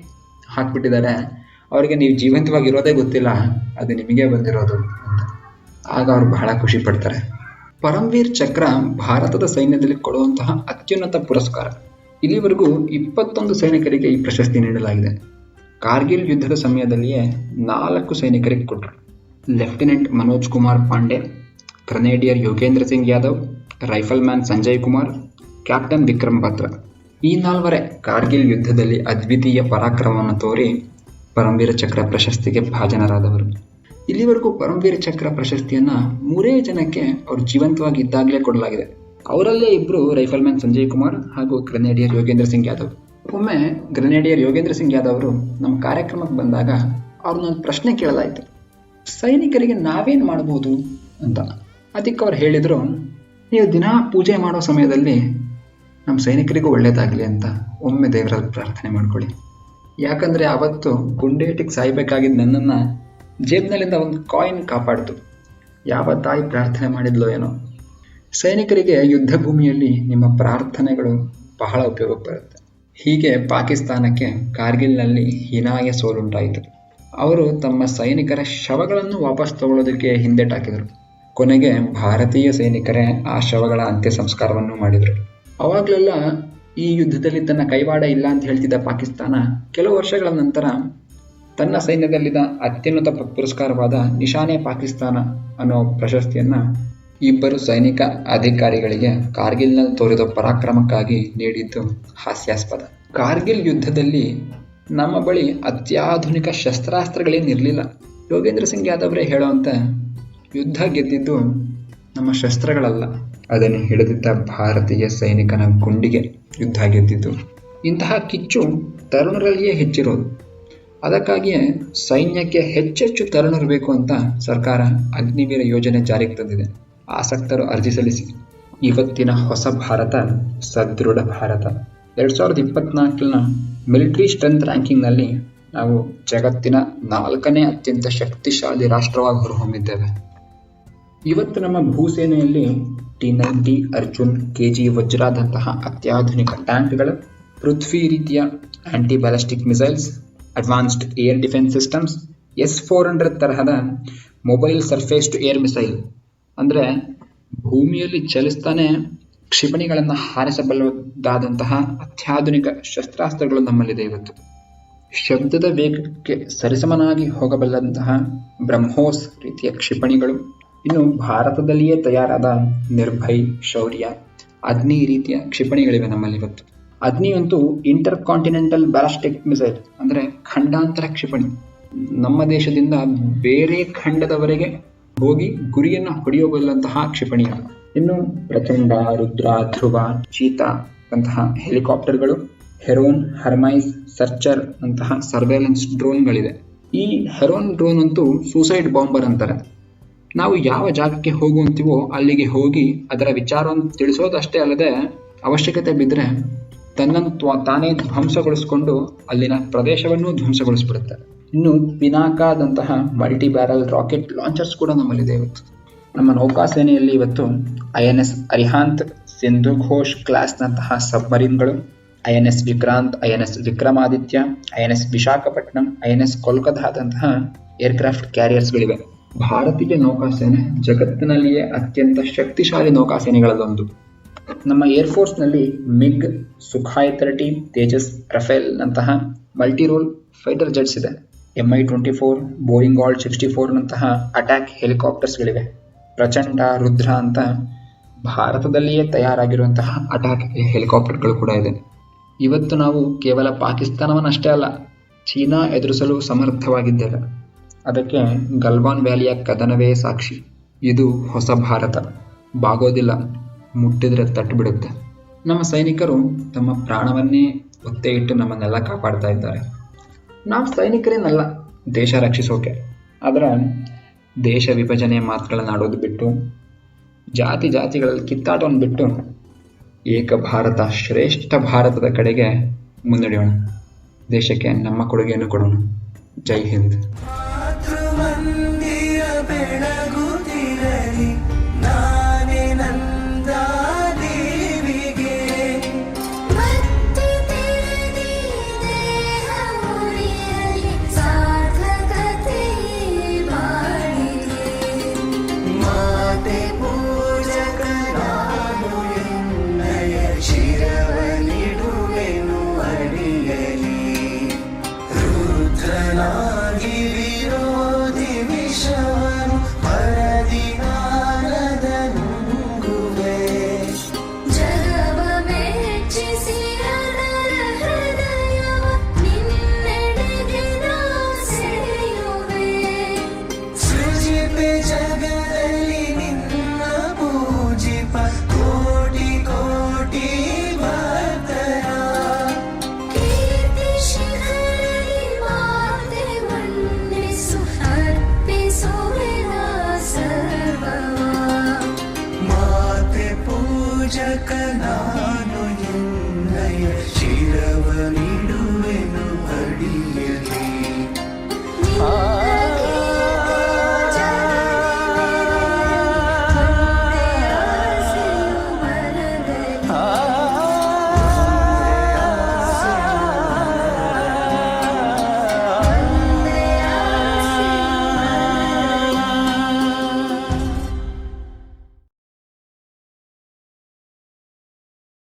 ಹಾಕ್ಬಿಟ್ಟಿದ್ದಾರೆ. ಅವರಿಗೆ ನೀವು ಜೀವಂತವಾಗಿರೋದೇ ಗೊತ್ತಿಲ್ಲ, ಅದು ನಿಮಗೆ ಬಂದಿರೋದು ಅಂತ. ಆಗ ಅವ್ರು ಬಹಳ ಖುಷಿ ಪಡ್ತಾರೆ. ಪರಮವೀರ್ ಚಕ್ರ ಭಾರತದ ಸೈನ್ಯದಲ್ಲಿ ಕೊಡುವಂತಹ ಅತ್ಯುನ್ನತ ಪುರಸ್ಕಾರ. ಇಲ್ಲಿವರೆಗೂ ಇಪ್ಪತ್ತೊಂದು ಸೈನಿಕರಿಗೆ ಈ ಪ್ರಶಸ್ತಿ ನೀಡಲಾಗಿದೆ. ಕಾರ್ಗಿಲ್ ಯುದ್ಧದ ಸಮಯದಲ್ಲಿಯೇ ನಾಲ್ಕು ಸೈನಿಕರಿಗೆ ಕೊಟ್ಟರು. Lieutenant Manoj Kumar Pandey, grenadier Yogendra Singh Yadav rifleman Sanjay Kumar captain Vikram Batra ಈ ನಾಲ್ವರೇ ಕಾರ್ಗಿಲ್ ಯುದ್ಧದಲ್ಲಿ ಅದ್ವಿತೀಯ ಪರಾಕ್ರಮವನ್ನು ತೋರಿ ಪರಮವೀರ ಚಕ್ರ ಪ್ರಶಸ್ತಿಗೆ ಭಾಜನರಾದವರು. ಇಲ್ಲಿವರೆಗೂ ಪರಮವೀರ ಚಕ್ರ ಪ್ರಶಸ್ತಿಯನ್ನು ಮೂರೇ ಜನಕ್ಕೆ ಅವರು ಜೀವಂತವಾಗಿ ಇದ್ದಾಗಲೇ ಕೊಡಲಾಗಿದೆ. ಅವರಲ್ಲೇ ಇಬ್ಬರು ರೈಫಲ್ ಮ್ಯಾನ್ ಸಂಜಯ್ ಕುಮಾರ್ ಹಾಗೂ ಗ್ರೆನೇಡಿಯರ್ ಯೋಗೇಂದ್ರ ಸಿಂಗ್ ಯಾದವ್. ಒಮ್ಮೆ ಗ್ರೆನೇಡಿಯರ್ ಯೋಗೇಂದ್ರ ಸಿಂಗ್ ಯಾದವ್ ಅವರು ನಮ್ಮ ಕಾರ್ಯಕ್ರಮಕ್ಕೆ ಬಂದಾಗ ಅವ್ರನ್ನೊಂದು ಪ್ರಶ್ನೆ ಕೇಳಲಾಯಿತು. ಸೈನಿಕರಿಗೆ ನಾವೇನು ಮಾಡ್ಬೋದು ಅಂತ. ಅದಕ್ಕೆ ಅವ್ರು ಹೇಳಿದರು, ನೀವು ದಿನ ಪೂಜೆ ಮಾಡೋ ಸಮಯದಲ್ಲಿ ನಮ್ಮ ಸೈನಿಕರಿಗೂ ಒಳ್ಳೆಯದಾಗಲಿ ಅಂತ ಒಮ್ಮೆ ದೇವರಲ್ಲಿ ಪ್ರಾರ್ಥನೆ ಮಾಡ್ಕೊಳ್ಳಿ. ಯಾಕಂದರೆ ಅವತ್ತು ಗುಂಡೇಟಿಗೆ ಸಾಯ್ಬೇಕಾಗಿದ್ದ ನನ್ನನ್ನು ಜೇಬ್ನಲ್ಲಿಂದ ಒಂದು ಕಾಯಿನ್ ಕಾಪಾಡ್ತು. ಯಾವ ತಾಯಿ ಪ್ರಾರ್ಥನೆ ಮಾಡಿದ್ಲೋ ಏನೋ. ಸೈನಿಕರಿಗೆ ಯುದ್ಧ ಭೂಮಿಯಲ್ಲಿ ನಿಮ್ಮ ಪ್ರಾರ್ಥನೆಗಳು ಬಹಳ ಉಪಯೋಗಕ್ಕೆ ಬರುತ್ತೆ. ಹೀಗೆ ಪಾಕಿಸ್ತಾನಕ್ಕೆ ಕಾರ್ಗಿಲ್ನಲ್ಲಿ ಹೀನಾಯ ಸೋಲುಂಟಾಯಿತು. ಅವರು ತಮ್ಮ ಸೈನಿಕರ ಶವಗಳನ್ನು ವಾಪಸ್ ತಗೊಳ್ಳೋದಕ್ಕೆ ಹಿಂದೆಟಾಕಿದರು ಕೊನೆಗೆ ಭಾರತೀಯ ಸೈನಿಕರೇ ಆ ಶವಗಳ ಅಂತ್ಯ ಸಂಸ್ಕಾರವನ್ನು ಮಾಡಿದರು. ಅವಾಗಲೆಲ್ಲ ಈ ಯುದ್ಧದಲ್ಲಿ ತನ್ನ ಕೈವಾಡ ಇಲ್ಲ ಅಂತ ಹೇಳ್ತಿದ್ದ ಪಾಕಿಸ್ತಾನ ಕೆಲವು ವರ್ಷಗಳ ನಂತರ ತನ್ನ ಸೈನ್ಯದಲ್ಲಿದ್ದ ಅತ್ಯುನ್ನತ ಪುರಸ್ಕಾರವಾದ ನಿಶಾನೆ ಪಾಕಿಸ್ತಾನ ಅನ್ನೋ ಪ್ರಶಸ್ತಿಯನ್ನ ಇಬ್ಬರು ಸೈನಿಕ ಅಧಿಕಾರಿಗಳಿಗೆ ಕಾರ್ಗಿಲ್ನಲ್ಲಿ ತೋರಿದ ಪರಾಕ್ರಮಕ್ಕಾಗಿ ನೀಡಿದ್ದು ಹಾಸ್ಯಾಸ್ಪದ. ಕಾರ್ಗಿಲ್ ಯುದ್ಧದಲ್ಲಿ ನಮ್ಮ ಬಳಿ ಅತ್ಯಾಧುನಿಕ ಶಸ್ತ್ರಾಸ್ತ್ರಗಳೇನಿರಲಿಲ್ಲ ಯೋಗೇಂದ್ರ ಸಿಂಗ್ ಯಾದವ್ರೇ ಹೇಳೋವಂತೆ ಯುದ್ಧ ಗೆದ್ದಿದ್ದು ನಮ್ಮ ಶಸ್ತ್ರಗಳಲ್ಲ. ಅದನ್ನು ಹಿಡಿದಿದ್ದ ಭಾರತೀಯ ಸೈನಿಕನ ಗುಂಡಿಗೆ ಯುದ್ಧ ಗೆದ್ದಿತು ಇಂತಹ ಕಿಚ್ಚು ತರುಣರಲ್ಲಿಯೇ ಹೆಚ್ಚಿರೋದು. ಅದಕ್ಕಾಗಿಯೇ ಸೈನ್ಯಕ್ಕೆ ಹೆಚ್ಚೆಚ್ಚು ತರುಣರು ಬೇಕು ಅಂತ ಸರ್ಕಾರ ಅಗ್ನಿವೀರ ಯೋಜನೆ ಜಾರಿಗೆ ತಂದಿದೆ. ಆಸಕ್ತರು ಅರ್ಜಿ ಸಲ್ಲಿಸಿ ಇವತ್ತಿನ ಹೊಸ ಭಾರತ, ಸದೃಢ ಭಾರತ. ಎರಡು ಸಾವಿರದ ಇಪ್ಪತ್ನಾಲ್ಕಿನ ಮಿಲಿಟರಿ ಸ್ಟ್ರೆಂತ್ ರ್ಯಾಂಕಿಂಗ್ನಲ್ಲಿ ನಾವು ಜಗತ್ತಿನ ನಾಲ್ಕನೇ ಅತ್ಯಂತ ಶಕ್ತಿಶಾಲಿ ರಾಷ್ಟ್ರವಾಗಿ ಹೊರಹೊಮ್ಮಿದ್ದೇವೆ. ಇವತ್ತು ನಮ್ಮ ಭೂಸೇನೆಯಲ್ಲಿ T ninety, Arjun, K G ವಜ್ರಾದಂತಹ ಅತ್ಯಾಧುನಿಕ ಟ್ಯಾಂಕ್ಗಳು, ಪೃಥ್ವಿ ರೀತಿಯ anti ballistic missiles advanced air defence systems S four hundred ತರಹದ mobile surface to air missile ಅಂದರೆ ಭೂಮಿಯಲ್ಲಿ ಚಲಿಸ್ತಾನೆ ಕ್ಷಿಪಣಿಗಳನ್ನು ಹಾರಿಸಬಲ್ಲದಾದಂತಹ ಅತ್ಯಾಧುನಿಕ ಶಸ್ತ್ರಾಸ್ತ್ರಗಳು ನಮ್ಮಲ್ಲಿದೆ ಇವತ್ತು. ಶಬ್ದದ ವೇಗಕ್ಕೆ ಸರಿಸಮನಾಗಿ ಹೋಗಬಲ್ಲಂತಹ ಬ್ರಹ್ಮೋಸ್ ರೀತಿಯ ಕ್ಷಿಪಣಿಗಳು ಇನ್ನು ಭಾರತದಲ್ಲಿಯೇ ತಯಾರಾದ ನಿರ್ಭಯ್ ಶೌರ್ಯ, ಅಗ್ನಿ ರೀತಿಯ ಕ್ಷಿಪಣಿಗಳಿವೆ ನಮ್ಮಲ್ಲಿ ಇವತ್ತು. ಅಗ್ನಿ ಅಂತೂ ಇಂಟರ್ ಕಾಂಟಿನೆಂಟಲ್ ಬ್ಯಾಲಿಸ್ಟಿಕ್ ಮಿಸೈಲ್, ಅಂದ್ರೆ ಖಂಡಾಂತರ ಕ್ಷಿಪಣಿ. ನಮ್ಮ ದೇಶದಿಂದ ಬೇರೆ ಖಂಡದವರೆಗೆ ಹೋಗಿ ಗುರಿಯನ್ನು ಹೊಡೆಯಬಲ್ಲಂತಹ ಕ್ಷಿಪಣಿ. ಇನ್ನು ಪ್ರಚಂಡ, ರುದ್ರ, ಧ್ರುವ, ಚೀತಾ ಅಂತಹ ಹೆಲಿಕಾಪ್ಟರ್ಗಳು, ಹೆರೋನ್, ಹರ್ಮೈಸ್, ಸರ್ಚರ್ ಅಂತಹ ಸರ್ವೇಲೆನ್ಸ್ ಡ್ರೋನ್ಗಳಿದೆ ಈ ಹೆರೋನ್ ಡ್ರೋನ್ ಅಂತೂ ಸೂಸೈಡ್ ಬಾಂಬರ್ ಅಂತಾರೆ. ನಾವು ಯಾವ ಜಾಗಕ್ಕೆ ಹೋಗುವಂತೀವೋ ಅಲ್ಲಿಗೆ ಹೋಗಿ ಅದರ ವಿಚಾರವನ್ನು ತಿಳಿಸೋದಷ್ಟೇ ಅಲ್ಲದೆ ಅವಶ್ಯಕತೆ ಬಿದ್ದರೆ ತನ್ನನ್ನು ತಾನೇ ಧ್ವಂಸಗೊಳಿಸಿಕೊಂಡು ಅಲ್ಲಿನ ಪ್ರದೇಶವನ್ನು ಧ್ವಂಸಗೊಳಿಸ್ಬಿಡುತ್ತೆ. ಇನ್ನು ಪಿನಾಕಾದಂತಹ ಮಲ್ಟಿ ಬ್ಯಾರಲ್ ರಾಕೆಟ್ ಲಾಂಚರ್ಸ್ ಕೂಡ ನಮ್ಮಲ್ಲಿದೆ ಇವತ್ತು. ನಮ್ಮ ನೌಕಾಸೇನೆಯಲ್ಲಿ ಇವತ್ತು I N S Arihant Sindhu Ghosh ಕ್ಲಾಸ್ನಂತಹ ಸಬ್ಮರೀನ್ಗಳು, I N S Vikrant, I N S Vikramaditya, I N S Visakhapatnam, I N S ಕೋಲ್ಕತ್ತಾದಂತಹ aircraft ಕ್ಯಾರಿಯರ್ಸ್ಗಳಿವೆ. ಭಾರತೀಯ ನೌಕಾಸೇನೆ ಜಗತ್ತಿನಲ್ಲಿಯೇ ಅತ್ಯಂತ ಶಕ್ತಿಶಾಲಿ ನೌಕಾಸೇನೆಗಳಲ್ಲೊಂದು. ನಮ್ಮ ಏರ್ಫೋರ್ಸ್ನಲ್ಲಿ MiG, Sukhoi thirty, Tejas, Rafale ನಂತಹ ಮಲ್ಟಿ ರೋಲ್ ಫೈಟರ್ ಜೆಟ್ಸ್ ಇದೆ. M I twenty four Boeing all sixty ಫೋರ್ನಂತಹ attack ಹೆಲಿಕಾಪ್ಟರ್ಸ್ಗಳಿವೆ ಪ್ರಚಂಡ ರುದ್ರ ಅಂತ ಭಾರತದಲ್ಲಿಯೇ ತಯಾರಾಗಿರುವಂತಹ ಅಟ್ಯಾಕ್ ಹೆಲಿಕಾಪ್ಟರ್ಗಳು ಕೂಡ ಇದೆ. ಇವತ್ತು ನಾವು ಕೇವಲ ಪಾಕಿಸ್ತಾನವನ್ನಷ್ಟೇ ಅಲ್ಲ, ಚೀನಾ ಎದುರಿಸಲು ಸಮರ್ಥವಾಗಿದ್ದೇವೆ. ಅದಕ್ಕೆ ಗಲ್ವಾನ್ ವ್ಯಾಲಿಯ ಕದನವೇ ಸಾಕ್ಷಿ. ಇದು ಹೊಸ ಭಾರತ. ಬಾಗೋದಿಲ್ಲ, ಮುಟ್ಟಿದ್ರೆ ತಟ್ಟು ಬಿಡುತ್ತೆ ನಮ್ಮ ಸೈನಿಕರು ತಮ್ಮ ಪ್ರಾಣವನ್ನೇ ಒತ್ತೆ ಇಟ್ಟು ನಮ್ಮನ್ನೆಲ್ಲ ಕಾಪಾಡ್ತಾ ಇದ್ದಾರೆ. ನಾವು ಸೈನಿಕರೇನಲ್ಲ ದೇಶ ರಕ್ಷಿಸೋಕೆ. ಆದರೆ ದೇಶ ವಿಭಜನೆ ಮಾತುಗಳನ್ನು ಆಡೋದು ಬಿಟ್ಟು, ಜಾತಿ ಜಾತಿಗಳಲ್ಲಿ ಕಿತ್ತಾಟವನ್ನು ಬಿಟ್ಟು ಏಕ ಭಾರತ, ಶ್ರೇಷ್ಠ ಭಾರತದ ಕಡೆಗೆ ಮುನ್ನಡೆಯೋಣ. ದೇಶಕ್ಕೆ ನಮ್ಮ ಕೊಡುಗೆಯನ್ನು ಕೊಡೋಣ. ಜೈ ಹಿಂದ್. 我们。